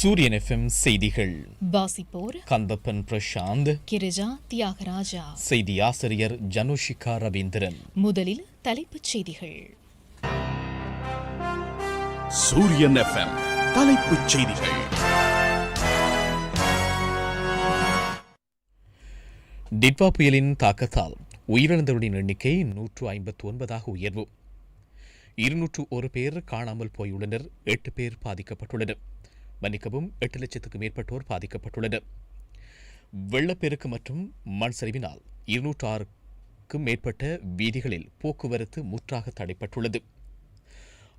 சூரியன் எஃப்எம் செய்திகள். வாசிப்போர் கந்தப்பன் பிரசாந்த். கிரிஜா தியாகராஜா. செய்தி ஆசிரியர் ஜனுஷிகா ரவீந்திரன். முதலில் தலைப்புச் செய்திகள். சூரியன் எஃப்எம் தலைப்புச் செய்திகள். டிட்வா புயலின் தாக்கத்தால் உயிரிழந்தவர்களின் எண்ணிக்கை நூற்று ஐம்பத்து ஒன்பதாக உயர்வு. இருநூற்று ஒரு பேர் காணாமல் போயுள்ளனர் எட்டு பேர் பாதிக்கப்பட்டுள்ளனர். மன்னிக்கவும் எட்டு லட்சத்துக்கு மேற்பட்டோர் பாதிக்கப்பட்டுள்ளனர். வெள்ளப்பெருக்கு மற்றும் மண் சரிவினால் இருநூற்று ஆறுக்கும் மேற்பட்ட வீதிகளில் போக்குவரத்து முற்றாக தடைப்பட்டுள்ளது.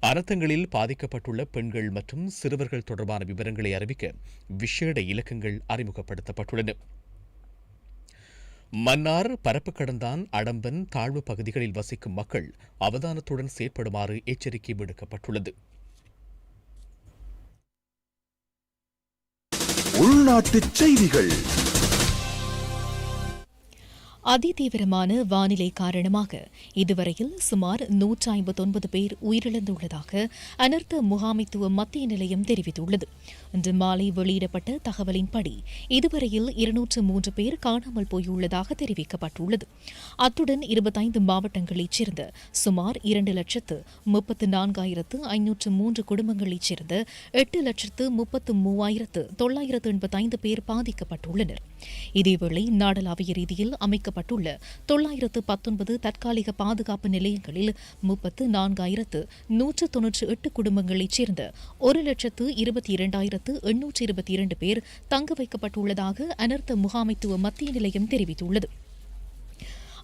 அனர்த்தங்களில் பாதிக்கப்பட்டுள்ள பெண்கள் மற்றும் சிறுவர்கள் தொடர்பான விவரங்களை அறிவிக்க விசேட இலக்கங்கள் அறிமுகப்படுத்தப்பட்டுள்ளன. மன்னார் பரப்பு கடந்தான் அடம்பன் தாழ்வு பகுதிகளில் வசிக்கும் மக்கள் அவதானத்துடன் செயற்படுமாறு எச்சரிக்கை விடுக்கப்பட்டுள்ளது. உள்நாட்டுச் செய்திகள். அதிதீவிரமான வானிலை காரணமாக இதுவரையில் சுமார் நூற்றி ஐம்பத்தொன்பது பேர் உயிரிழந்துள்ளதாக அனர்த்த முகாமைத்துவ மத்திய நிலையம் தெரிவித்துள்ளது. இன்று மாலை வெளியிடப்பட்ட தகவலின்படி இதுவரையில் இருநூற்று மூன்று பேர் காணாமல் போயுள்ளதாக தெரிவிக்கப்பட்டுள்ளது. அத்துடன் இருபத்தைந்து மாவட்டங்களைச் சேர்ந்த சுமார் இரண்டு லட்சத்து முப்பத்து நான்காயிரத்து ஐநூற்று மூன்று குடும்பங்களைச் சேர்ந்த எட்டு லட்சத்து முப்பத்து மூவாயிரத்து தொள்ளாயிரத்து எண்பத்தைந்து பேர் பாதிக்கப்பட்டுள்ளனர். இதேவேளை நாடளாவிய ரீதியில் அமைக்கப்பட்டுள்ள தொள்ளாயிரத்து பத்தொன்பது தற்காலிக பாதுகாப்பு நிலையங்களில் முப்பத்து நான்காயிரத்து நூற்று தொன்னூற்று எட்டு குடும்பங்களைச் சேர்ந்த ஒரு லட்சத்து இருபத்தி இரண்டாயிரத்து எண்ணூற்று இருபத்தி இரண்டு பேர் தங்க வைக்கப்பட்டுள்ளதாக அனர்த்த முகாமைத்துவ மத்திய நிலையம் தெரிவித்துள்ளது.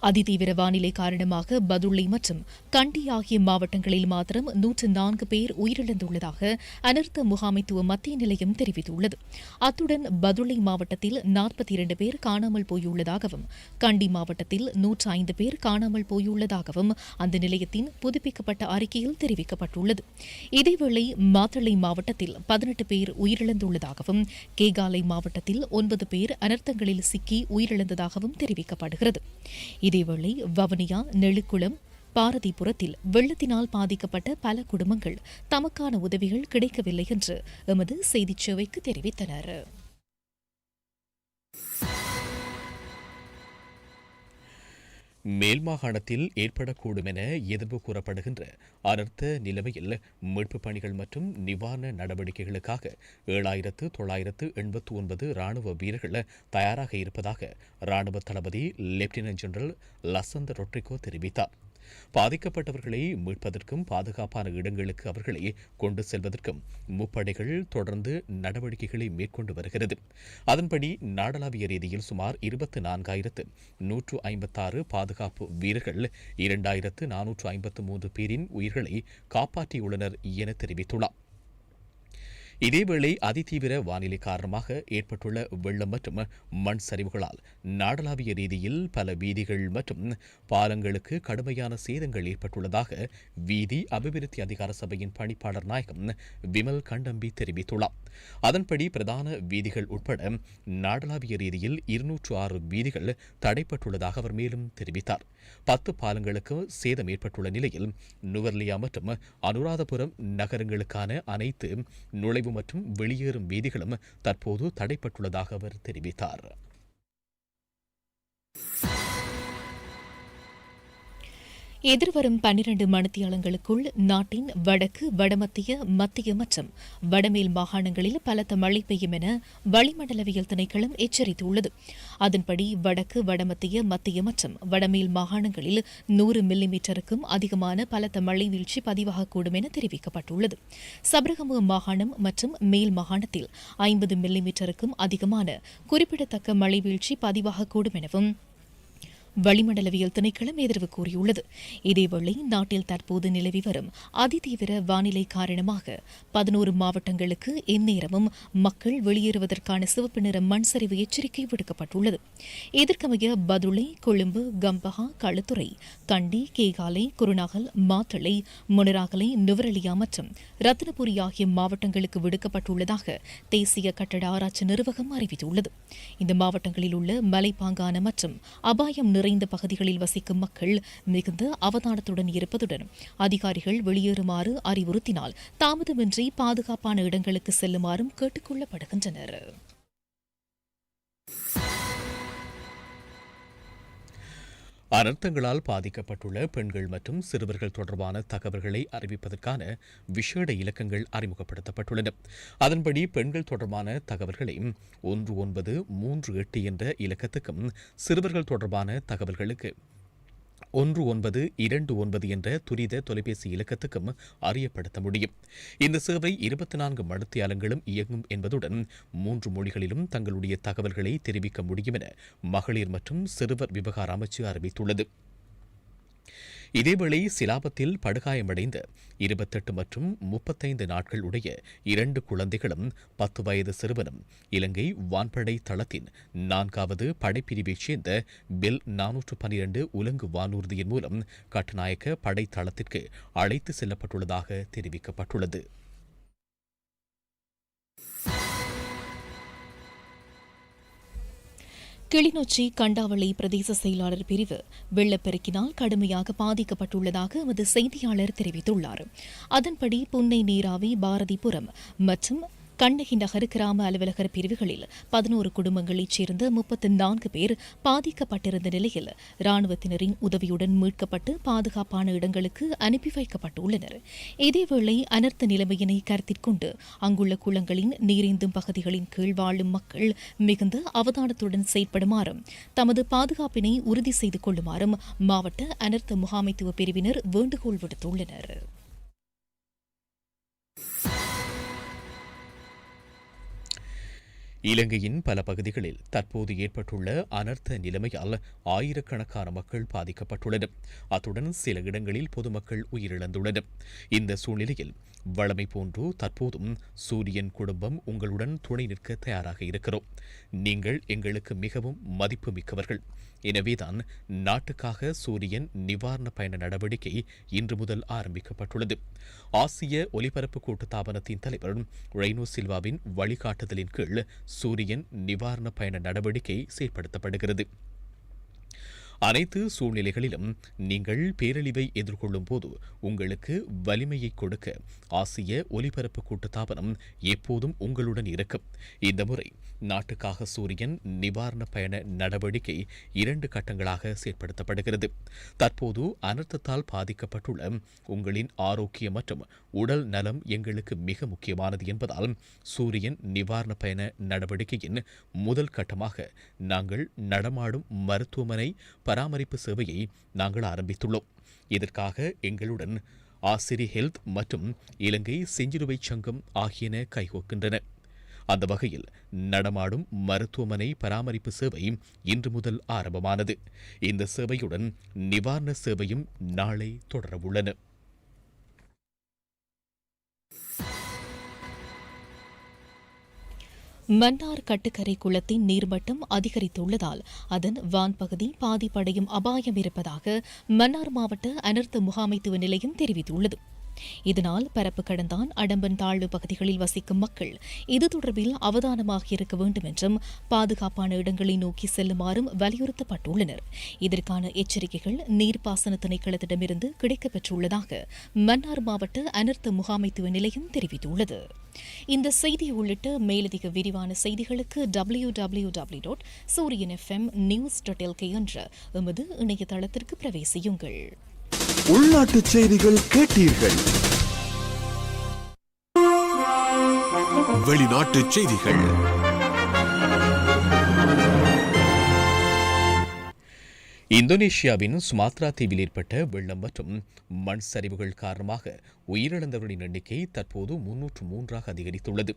அதிதீவிர வானிலை காரணமாக பதுளை மற்றும் கண்டி ஆகிய மாவட்டங்களில் மாத்திரம் நூற்று நான்கு பேர் உயிரிழந்துள்ளதாக அனர்த்த முகாமைத்துவ மத்திய நிலையம் தெரிவித்துள்ளது. அத்துடன் பதுளை மாவட்டத்தில் நாற்பத்தி இரண்டு பேர் காணாமல் போயுள்ளதாகவும் கண்டி மாவட்டத்தில் நூற்று ஐந்து பேர் காணாமல் போயுள்ளதாகவும் அந்த நிலையத்தின் புதுப்பிக்கப்பட்ட அறிக்கையில் தெரிவிக்கப்பட்டுள்ளது. இதேவேளை மாத்தளை மாவட்டத்தில் பதினெட்டு பேர் உயிரிழந்துள்ளதாகவும் கேகாலை மாவட்டத்தில் ஒன்பது பேர் அனர்த்தங்களில் சிக்கி உயிரிழந்ததாகவும் தெரிவிக்கப்படுகிறது. இதேவேளை வவுனியா நெழுக்குளம் பாரதிபுரத்தில் வெள்ளத்தினால் பாதிக்கப்பட்ட பல குடும்பங்கள் தமக்கான உதவிகள் கிடைக்கவில்லை என்று எமது செய்திச் சேவைக்கு தெரிவித்தனர். மேல் மாகாணத்தில் ஏற்படக்கூடும் என எதிர்ப்பு கூறப்படுகின்ற அனர்த்த நிலைமையில் மீட்புப் பணிகள் மற்றும் நிவாரண நடவடிக்கைகளுக்காக ஏழாயிரத்து தொள்ளாயிரத்து எண்பத்து ஒன்பது ராணுவ வீரர்கள் தயாராக இருப்பதாக ராணுவ தளபதி லெப்டினன்ட் ஜெனரல் லசந்த் ரொட்ரிகோ தெரிவித்தார். பாதிக்கப்பட்டவர்களை மீட்பதற்கும் பாதுகாப்பான இடங்களுக்கு அவர்களை கொண்டு செல்வதற்கும் முப்படைகள் தொடர்ந்து நடவடிக்கைகளை மேற்கொண்டு வருகிறது. அதன்படி நாடளாவிய ரீதியில் சுமார் இருபத்தி நான்காயிரத்து நூற்று ஐம்பத்தாறு பாதுகாப்பு வீரர்கள் இரண்டாயிரத்து நானூற்று ஐம்பத்து மூன்று பேரின் உயிர்களை காப்பாற்றியுள்ளனர் என தெரிவித்துள்ளார். இதேவேளை அதிதீவிர வானிலை காரணமாக ஏற்பட்டுள்ள வெள்ளம் மற்றும் மண் சரிவுகளால் நாடளாவிய ரீதியில் பல வீதிகள் மற்றும் பாலங்களுக்கு கடுமையான சேதங்கள் ஏற்பட்டுள்ளதாக வீதி அபிவிருத்தி அதிகார சபையின் பணிப்பாளர் நாயகம் விமல் கண்டம்பி தெரிவித்துள்ளார். அதன்படி பிரதான வீதிகள் உட்பட நாடளாவிய ரீதியில் இருநூற்று ஆறு வீதிகள் தடைப்பட்டுள்ளதாக அவர் மேலும் தெரிவித்தார். பத்து பாலங்களுக்கு சேதம் ஏற்பட்டுள்ள நிலையில் நுவர்லியா மற்றும் அனுராதபுரம் நகரங்களுக்கான அனைத்து நுழைவு மற்றும் வெளியேறும் வீதிகளும் தற்போது தடைப்பட்டுள்ளதாக அவர் தெரிவித்தார். எதிர்வரும் பன்னிரண்டு மணித்தியாலங்களுக்குள் நாட்டின் வடக்கு வடமத்திய மத்திய மற்றும் வடமேல் மாகாணங்களில் பலத்த மழை பெய்யும் என வளிமண்டலவியல் திணைக்களம் எச்சரித்துள்ளது. அதன்படி வடக்கு வடமத்திய மத்திய மற்றும் வடமேல் மாகாணங்களில் நூறு மில்லிமீட்டருக்கும் அதிகமான பலத்த மழை வீழ்ச்சி பதிவாகக்கூடும் என தெரிவிக்கப்பட்டுள்ளது. சபரகமுக மாகாணம் மற்றும் மேல் மாகாணத்தில் ஐம்பது மில்லிமீட்டருக்கும் அதிகமான குறிப்பிடத்தக்க மழை வீழ்ச்சி பதிவாகக்கூடும் எனவும் வளிமண்டலவியல் திணைக்களம் எதிர்வு கூறியுள்ளது. இதேவேளை நாட்டில் தற்போது நிலவி வரும் அதிதீவிர வானிலை காரணமாக பதினோரு மாவட்டங்களுக்கு எந்நேரமும் மக்கள் வெளியேறுவதற்கான சிவப்பு நிற மண் சரிவு எச்சரிக்கை விடுக்கப்பட்டுள்ளது. இதற்கமைய பதுளை கொழும்பு கம்பஹா களுத்துறை கண்டி கேகாலை குருநாகல் மாத்தளை முனராகலை நுவரலியா மற்றும் ரத்னபுரி ஆகிய மாவட்டங்களுக்கு விடுக்கப்பட்டுள்ளதாக தேசிய கட்டட ஆராய்ச்சி நிறுவகம் அறிவித்துள்ளது. இந்த மாவட்டங்களில் உள்ள மலைப்பாங்கான மற்றும் அபாயம் நிறைந்த பகுதிகளில் வசிக்கும் மக்கள் மிகுந்த அவதானத்துடன் இருப்பதுடன் அதிகாரிகள் வெளியேறுமாறு அறிவுறுத்தினால் தாமதமின்றி பாதுகாப்பான இடங்களுக்கு செல்லுமாறும் கேட்டுக் கொள்ளப்படுகின்றனர் அனர்த்தங்களால் பாதிக்கப்பட்டுள்ள பெண்கள் மற்றும் சிறுவர்கள் தொடர்பான தகவல்களை அறிவிப்பதற்கான விசேட இலக்கங்கள் அறிமுகப்படுத்தப்பட்டுள்ளன. அதன்படி பெண்கள் தொடர்பான தகவல்களை ஒன்று ஒன்பது மூன்று எட்டு என்ற இலக்கத்துக்கும் சிறுவர்கள் தொடர்பான தகவல்களுக்கு ஒன்று ஒன்பது இரண்டு ஒன்பது என்ற துரித தொலைபேசி இலக்கத்துக்கும் அறியப்படுத்த முடியும். இந்த சேவை இருபத்தி நான்கு மணித்தியாலங்களும் இயங்கும் என்பதுடன் மூன்று மொழிகளிலும் தங்களுடைய தகவல்களை தெரிவிக்க முடியும் என மகளிர் மற்றும் சிறுவர் விவகார அமைச்சு அறிவித்துள்ளது. இதேவேளை சிலாபத்தில் படுகாயமடைந்த இருபத்தெட்டு மற்றும் முப்பத்தைந்து நாட்கள் உடைய இரண்டு குழந்தைகளும் பத்து வயது சிறுவனும் இலங்கை வான்படை தளத்தின் நான்காவது படைப்பிரிவைச் சேர்ந்த பில் நானூற்று பனிரெண்டு உலங்கு வானூர்தியின் மூலம் கட்டுநாயக்க படை தளத்திற்கு அழைத்து செல்லப்பட்டுள்ளதாக தெரிவிக்கப்பட்டுள்ளது. கிளிநொச்சி கண்டாவளை பிரதேச செயலாளர் பிரிவு வெள்ளப்பெருக்கினால் கடுமையாக பாதிக்கப்பட்டுள்ளதாக எமது செய்தியாளர் தெரிவித்துள்ளார். அதன்படி புன்னை நீராவி பாரதிபுரம் மற்றும் கண்ணகி நகர் கிராம அலுவலகர் பிரிவுகளில் பதினோரு குடும்பங்களைச் சேர்ந்த முப்பத்தி நான்கு பேர் பாதிக்கப்பட்டிருந்த நிலையில் ராணுவத்தினரின் உதவியுடன் மீட்கப்பட்டு பாதுகாப்பான இடங்களுக்கு அனுப்பி வைக்கப்பட்டுள்ளனர். இதேவேளை அனர்த்த நிலைமையினை கருத்திற்கொண்டு அங்குள்ள குளங்களின் நீரிந்தும் பகுதிகளின் கீழ் வாழும் மக்கள் மிகுந்த அவதானத்துடன் செயற்படுமாறும் தமது பாதுகாப்பினை உறுதி செய்து கொள்ளுமாறும் மாவட்ட அனர்த்த முகாமைத்துவ பிரிவினர் வேண்டுகோள் விடுத்துள்ளனர். இலங்கையின் பல பகுதிகளில் தற்போது ஏற்பட்டுள்ள அனர்த்த நிலைமையால் ஆயிரக்கணக்கான மக்கள் பாதிக்கப்பட்டுள்ளனர். அத்துடன் சில இடங்களில் பொதுமக்கள் உயிரிழந்துள்ளனர். இந்த சூழ்நிலையில் வளமை போன்று தற்போதும் சூரியன் குடும்பம் உங்களுடன் துணை நிற்க தயாராக இருக்கிறோம். நீங்கள் எங்களுக்கு மிகவும் மதிப்பு மிக்கவர்கள் எனவேதான் நாட்டுக்காக சூரியன் நிவாரண பயண நடவடிக்கை இன்று முதல் ஆரம்பிக்கப்பட்டுள்ளது. ஆசிய ஒலிபரப்பு கூட்டுத்தாபனத்தின் தலைவர் ரெய்னோ சில்வாவின் வழிகாட்டுதலின் கீழ் சூரியன் நிவாரண பயண நடவடிக்கை செயற்படுத்தப்படுகிறது. அனைத்து சூழ்நிலைகளிலும் நீங்கள் பேரழிவை எதிர்கொள்ளும் போது உங்களுக்கு வலிமையை கொடுக்க ஆசிய ஒலிபரப்பு கூட்டுத்தாபனம் எப்போதும் உங்களுடன் இருக்கும். இந்த முறை நாட்டுக்காக சூரியன் நிவாரண பயண நடவடிக்கை இரண்டு கட்டங்களாக செயற்படுத்தப்படுகிறது. தற்போது அனர்த்தத்தால் பாதிக்கப்பட்டுள்ள உங்களின் ஆரோக்கியம் மற்றும் உடல் நலம் எங்களுக்கு மிக முக்கியமானது என்பதால் சூரியன் நிவாரண பயண நடவடிக்கையின் முதல் கட்டமாக நாங்கள் நடமாடும் மருத்துவமனை பராமரிப்பு சேவையை நாங்கள் ஆரம்பித்துள்ளோம். இதற்காக எங்களுடன் ஆசிரி ஹெல்த் மற்றும் இலங்கை செஞ்சிலுவை சங்கம் ஆகியன கைகோக்கின்றன அந்த வகையில் நடமாடும் மருத்துவமனை பராமரிப்பு சேவை இன்று முதல் ஆரம்பமானது. இந்த சேவையுடன் நிவாரண சேவையும் நாளை தொடரவுள்ளன. மன்னார் கட்டுக்கரை குளத்தின் நீர்மட்டம் அதிகரித்துள்ளதால் அதன் வான்பகுதி பாதிப்படையும் அபாயம் இருப்பதாக மன்னார் மாவட்ட அனர்த்த முகாமைத்துவ நிலையம் தெரிவித்துள்ளது. இதனால் பரப்பு கடந்தான் அடம்பன் தாழ்வு பகுதிகளில் வசிக்கும் மக்கள். இது தொடர்பில் அவதானமாக இருக்க வேண்டும் என்றும் பாதுகாப்பான இடங்களை நோக்கி செல்லுமாறும் வலியுறுத்தப்பட்டுள்ளனர். இதற்கான எச்சரிக்கைகள் நீர்ப்பாசன திணைக்களத்திடமிருந்து கிடைக்கப்பெற்றுள்ளதாக மன்னார் மாவட்ட அனர்த்த முகாமைத்துவ நிலையம் தெரிவித்துள்ளது. இந்த செய்தி உள்ளிட்ட மேலதிக விரிவான செய்திகளுக்கு W W W dot Sooriyan FM news dot LK என்ற எமது இணையதளத்திற்கு பிரவேசியுங்கள். உள்நாட்டு செய்திகள் கேட்டீர்கள். வெளிநாட்டு செய்திகள். இந்தோனேஷியாவின் சுமாத்ரா தீவில் ஏற்பட்ட வெள்ளம் மற்றும் மண் சரிவுகள் காரணமாக உயிரிழந்தவர்களின் எண்ணிக்கை தற்போது முன்னூற்று மூன்றாக அதிகரித்துள்ளது.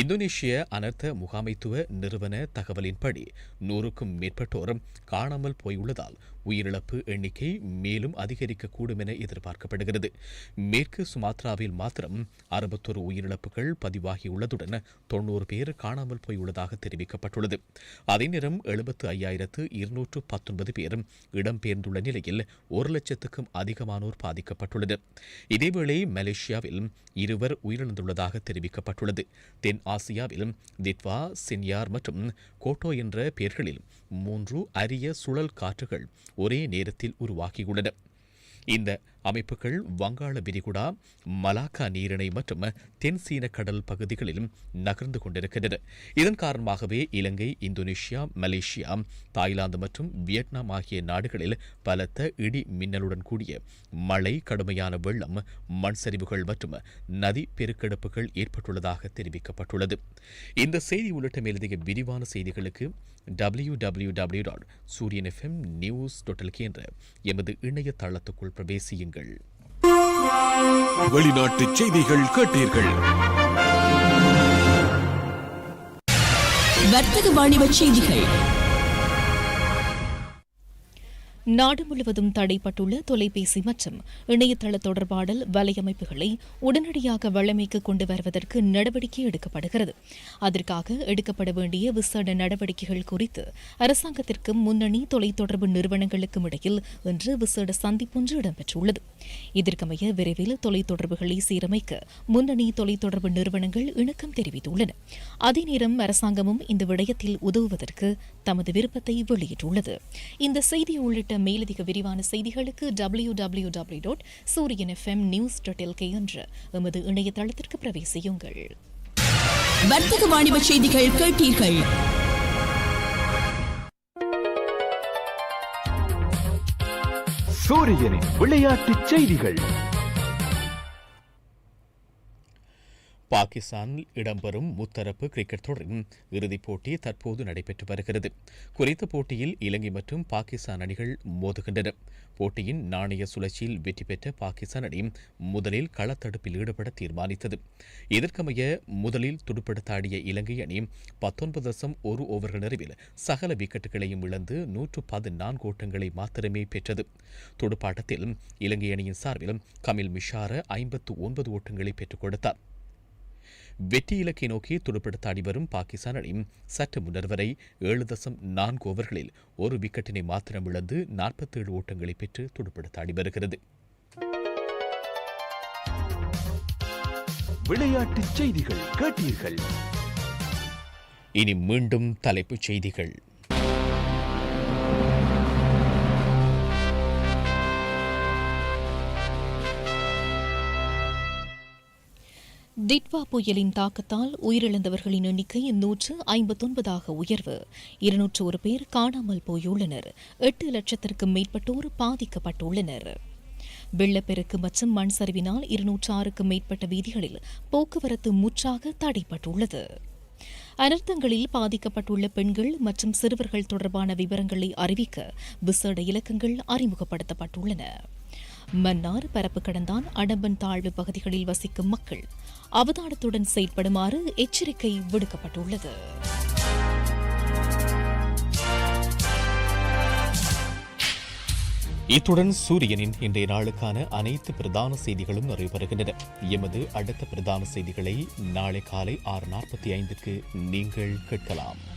இந்தோனேஷிய அனர்த்த முகாமைத்துவ நிறுவன தகவலின்படி நூறுக்கும் மேற்பட்டோர் காணாமல் போயுள்ளதால் உயிரிழப்பு எண்ணிக்கை மேலும் அதிகரிக்கக்கூடும் என எதிர்பார்க்கப்படுகிறது. மேற்கு சுமாத்ராவில் மாத்திரம் அறுபத்தொரு உயிரிழப்புகள் பதிவாகியுள்ளதுடன் தொண்ணூறு பேர் காணாமல் போயுள்ளதாக தெரிவிக்கப்பட்டுள்ளது. அதே நேரம் எழுபத்து ஐயாயிரத்து இருநூற்று பத்தொன்பது பேர் இடம்பெயர்ந்துள்ள நிலையில் ஒரு லட்சத்துக்கும் அதிகமானோர் பாதிக்கப்பட்டுள்ளனர் இதேவேளை மலேசியாவில் இருவர் உயிரிழந்துள்ளதாக தெரிவிக்கப்பட்டுள்ளது. தென் ஆசியாவில் திட்வா சின்யார் மற்றும் கோட்டோ என்ற பெயர்களில் மூன்று அரிய சுழல் காற்றுகள் ஒரே நேரத்தில் உருவாகியுள்ளன. இந்த அமைப்புகள் வங்காள விரிகுடா மலாக்கா நீரிணை மற்றும் தென் சீன கடல் பகுதிகளிலும் நகர்ந்து கொண்டிருக்கின்றன. இதன் காரணமாகவே இலங்கை இந்தோனேஷியா மலேசியா தாய்லாந்து மற்றும் வியட்நாம் ஆகிய நாடுகளில் பலத்த இடி மின்னலுடன் கூடிய மழை கடுமையான வெள்ளம் மண் சரிவுகள் மற்றும் நதி பெருக்கெடுப்புகள் ஏற்பட்டுள்ளதாக தெரிவிக்கப்பட்டுள்ளது. இந்த செய்தி உள்ளிட்ட மேலதிக விரிவான செய்திகளுக்கு W W W dot Sooriyan FM news dot LK என்ற எமது இணையதளத்துக்குள் பிரவேசியுங்கள். வெளிநாட்டு செய்திகள் கேட்டீர்கள். வர்த்தக வாணிப செய்திகள். நாடு முழுவதும் தடைப்பட்டுள்ள தொலைபேசி மற்றும் இணையதள தொடர்பாடல் வலையமைப்புகளை உடனடியாக வழமைக்கு கொண்டு வருவதற்கு நடவடிக்கை எடுக்கப்படுகிறது. அதற்காக எடுக்கப்பட வேண்டிய விசேட நடவடிக்கைகள் குறித்து அரசாங்கத்திற்கும் முன்னணி தொலைத்தொடர்பு நிறுவனங்களுக்கும் இடையில் இன்று விசேட சந்திப்பொன்று இடம்பெற்றுள்ளது. இதற்கமைய விரைவில் தொலைத்தொடர்புகளை சீரமைக்க முன்னணி தொலைத்தொடர்பு நிறுவனங்கள் இணக்கம் தெரிவித்துள்ளன. அதே நேரம் அரசாங்கமும் இந்த விடயத்தில் உதவுவதற்கு தமது விருப்பத்தை வெளியிட்டுள்ளது. இந்த செய்தி உள்ளிட்ட மேலதிக விரிவான செய்திகளுக்கு W W W dot Sooriyan FM news dot LK என்ற எமது இணையதளத்திற்கு பிரவேசியுங்கள். வர்த்தக வாணிப செய்திகள் கேட்டீர்கள். சூரியனின் விளையாட்டு செய்திகள். பாகிஸ்தானில் இடம்பெறும் முத்தரப்பு கிரிக்கெட் தொடரின் இறுதிப் போட்டி தற்போது நடைபெற்று வருகிறது. குறித்த போட்டியில் இலங்கை மற்றும் பாகிஸ்தான் அணிகள் மோதுகின்றன. போட்டியின் நாணய சுழற்சியில் வெற்றி பெற்ற பாகிஸ்தான் அணி முதலில் களத்தடுப்பில் ஈடுபட தீர்மானித்தது. இதற்கமைய முதலில் துடுப்படுத்தாடிய இலங்கை அணி பத்தொன்பது தசம் ஒரு ஓவர்கள் நிறைவில் சகல விக்கெட்டுகளையும் இழந்து நூற்று பதினான்கு ஓட்டங்களை மாத்திரமே பெற்றது. துடுப்பாட்டத்தில் இலங்கை அணியின் சார்பில் கமில் மிஷார ஐம்பத்து ஒன்பது ஓட்டங்களை பெற்றுக் கொடுத்தார். வெற்றி இலக்கை நோக்கி துடுப்படுத்தாடி வரும் பாகிஸ்தான் அணி சற்று முன்னர் வரை ஏழு தசம் நான்கு ஓவர்களில் ஒரு விக்கெட்டினை மாத்திரம் இழந்து நாற்பத்தேழு ஓட்டங்களை பெற்று துடுப்படுத்தாடி வருகிறது. விளையாட்டு செய்திகள் கேட்டீர்கள். இனி மீண்டும் தலைப்புச் செய்திகள். டிட்வா புயலின் தாக்கத்தால் உயிரிழந்தவர்களின் எண்ணிக்கை நூற்று ஐம்பத்தொன்பதாக உயர்வு. இருநூற்று ஒரு பேர் காணாமல் போயுள்ளனர். எட்டு லட்சத்திற்கும் மேற்பட்டோர் பாதிக்கப்பட்டுள்ளனர். வெள்ளப்பெருக்கு மற்றும் மண் சரிவினால் இருநூற்று ஆறுக்கும் மேற்பட்ட வீதிகளில் போக்குவரத்து முற்றாக தடைப்பட்டுள்ளது அனர்த்தங்களில் பாதிக்கப்பட்டுள்ள பெண்கள் மற்றும் சிறுவர்கள் தொடர்பான விவரங்களை அறிவிக்க விசேட இலக்கங்கள் அறிமுகப்படுத்தப்பட்டுள்ளன. மன்னார் பரப்பு கடந்தான் அடம்பன் தாழ்வு பகுதிகளில் வசிக்கும் மக்கள். அவதானத்துடன் செயற்படுமாறு எச்சரிக்கை விடுக்கப்பட்டுள்ளது. இத்துடன் சூரியனின் இன்றைய நாளுக்கான அனைத்து பிரதான செய்திகளும் நிறைவு பெறுகின்றன எமது அடுத்த பிரதான செய்திகளை நாளை காலை ஆறு நாற்பத்தி ஐந்துக்கு நீங்கள் கேட்கலாம்.